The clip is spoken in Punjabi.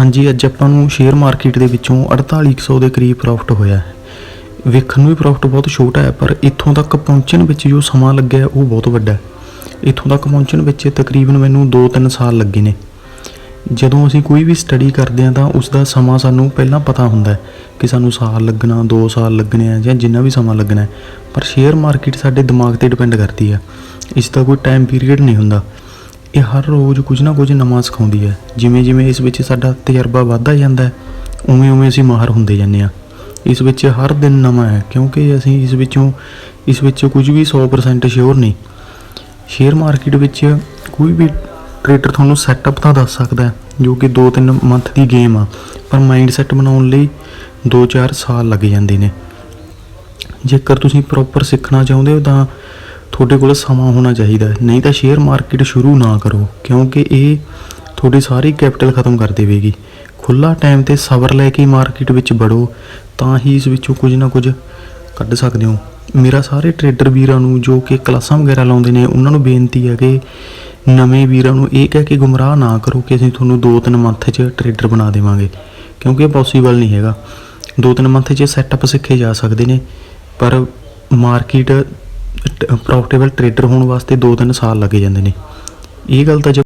ਹਾਂਜੀ, ਅੱਜ ਆਪਾਂ ਨੂੰ ਸ਼ੇਅਰ ਮਾਰਕੀਟ ਦੇ ਵਿੱਚੋਂ 4800 ਦੇ ਕਰੀਬ ਪ੍ਰੋਫਿਟ ਹੋਇਆ ਹੈ। ਵੇਖਣ ਨੂੰ ਵੀ ਪ੍ਰੋਫਿਟ ਬਹੁਤ ਛੋਟਾ ਹੈ, ਪਰ ਇੱਥੋਂ ਤੱਕ ਪਹੁੰਚਣ ਵਿੱਚ ਜੋ ਸਮਾਂ ਲੱਗਿਆ ਉਹ ਬਹੁਤ ਵੱਡਾ ਹੈ। ਇੱਥੋਂ ਤੱਕ ਪਹੁੰਚਣ ਵਿੱਚ ਤਕਰੀਬਨ ਮੈਨੂੰ 2-3 ਸਾਲ ਲੱਗੇ ਨੇ। ਜਦੋਂ ਅਸੀਂ ਕੋਈ ਵੀ ਸਟੱਡੀ ਕਰਦੇ ਹਾਂ, ਤਾਂ ਉਸ ਦਾ ਸਮਾਂ ਸਾਨੂੰ ਪਹਿਲਾਂ ਪਤਾ ਹੁੰਦਾ ਹੈ ਕਿ ਸਾਨੂੰ ਸਾਲ ਲੱਗਣਾ 2 ਸਾਲ ਲੱਗਣੇ ਆ ਜਾਂ ਜਿੰਨਾ ਵੀ ਸਮਾਂ ਲੱਗਣਾ ਪਰ ਸ਼ੇਅਰ ਮਾਰਕੀਟ ਸਾਡੇ ਦਿਮਾਗ ਤੇ ਡਿਪੈਂਡ ਕਰਦੀ ਹੈ। ਇਸ ਦਾ ਕੋਈ ਟਾਈਮ ਪੀਰੀਅਡ ਨਹੀਂ ਹੁੰਦਾ। ਇਹ ਹਰ ਰੋਜ਼ ਕੁਝ ਨਾ ਕੁਝ ਨਵਾਂ ਸਿਖਾਉਂਦੀ ਹੈ। ਜਿਵੇਂ ਜਿਵੇਂ ਇਸ ਵਿੱਚ ਸਾਡਾ ਤਜਰਬਾ ਵੱਧਦਾ ਜਾਂਦਾ ਹੈ, ਉਵੇਂ ਉਵੇਂ ਅਸੀਂ ਮਾਹਰ ਹੁੰਦੇ ਜਾਂਦੇ ਹਾਂ। ਇਸ ਵਿੱਚ ਹਰ ਦਿਨ ਨਵਾਂ ਹੈ, ਕਿਉਂਕਿ ਅਸੀਂ ਇਸ ਵਿੱਚੋਂ, ਇਸ ਵਿੱਚ ਕੁਝ ਵੀ 100% ਸ਼ੋਰ ਨਹੀਂ। ਸ਼ੇਅਰ ਮਾਰਕੀਟ ਵਿੱਚ ਕੋਈ ਵੀ ਟ੍ਰੇਡਰ ਤੁਹਾਨੂੰ ਸੈਟਅਪ ਤਾਂ ਦੱਸ ਸਕਦਾ ਹੈ, ਜੋ ਕਿ 2-3 ਮੰਥ ਦੀ ਗੇਮ ਆ, ਪਰ ਮਾਈਂਡ ਸੈਟ ਬਣਾਉਣ ਲਈ 2-4 ਸਾਲ ਲੱਗ ਜਾਂਦੇ ਨੇ। ਜੇਕਰ ਤੁਸੀਂ ਪ੍ਰੋਪਰ ਸਿੱਖਣਾ ਚਾਹੁੰਦੇ ਹੋ ਤਾਂ ਤੁਹਾਡੇ ਕੋਲ ਸਮਾਂ ਹੋਣਾ ਚਾਹੀਦਾ ਹੈ। ਨਹੀਂ ਤਾਂ ਸ਼ੇਅਰ ਮਾਰਕੀਟ ਸ਼ੁਰੂ ਨਾ ਕਰੋ, ਕਿਉਂਕਿ ਇਹ ਤੁਹਾਡੀ ਸਾਰੀ ਕੈਪੀਟਲ ਖਤਮ ਕਰ ਦੇਵੇਗੀ। ਖੁੱਲਾ ਟਾਈਮ ਤੇ ਸਬਰ ਲੈ ਕੇ ਮਾਰਕੀਟ ਵਿੱਚ ਵੜੋ, ਤਾਂ ਹੀ ਇਸ ਵਿੱਚੋਂ ਕੁਝ ਨਾ ਕੁਝ ਕੱਢ ਸਕਦੇ ਹੋ। ਮੇਰਾ ਸਾਰੇ ਟ੍ਰੇਡਰ ਵੀਰਾਂ ਨੂੰ, ਜੋ ਕਿ ਕਲਾਸਾਂ ਵਗੈਰਾ ਲਾਉਂਦੇ ਨੇ, ਉਹਨਾਂ ਨੂੰ ਬੇਨਤੀ ਹੈ ਕਿ ਨਵੇਂ ਵੀਰਾਂ ਨੂੰ ਇਹ ਕਹਿ ਕੇ ਗੁੰਮਰਾਹ ਨਾ ਕਰੋ ਕਿ ਅਸੀਂ ਤੁਹਾਨੂੰ 2-3 ਮੰਥ 'ਚ ਟ੍ਰੇਡਰ ਬਣਾ ਦੇਵਾਂਗੇ, ਕਿਉਂਕਿ ਇਹ ਪੋਸੀਬਲ ਨਹੀਂ ਹੈਗਾ। 2-3 ਮੰਥ 'ਚ ਸੈਟਅਪ ਸਿੱਖੇ ਜਾ ਸਕਦੇ ਨੇ, ਪਰ ਮਾਰਕੀਟ ਪ੍ਰੋਫਿਟੇਬਲ ਟਰੇਡਰ ਹੋਣ ਵਾਸਤੇ 2-3 ਸਾਲ ਲੱਗੇ ਜਾਂਦੇ ਨੇ। ਇਹ ਗੱਲ ਤਾਂ ਜੇ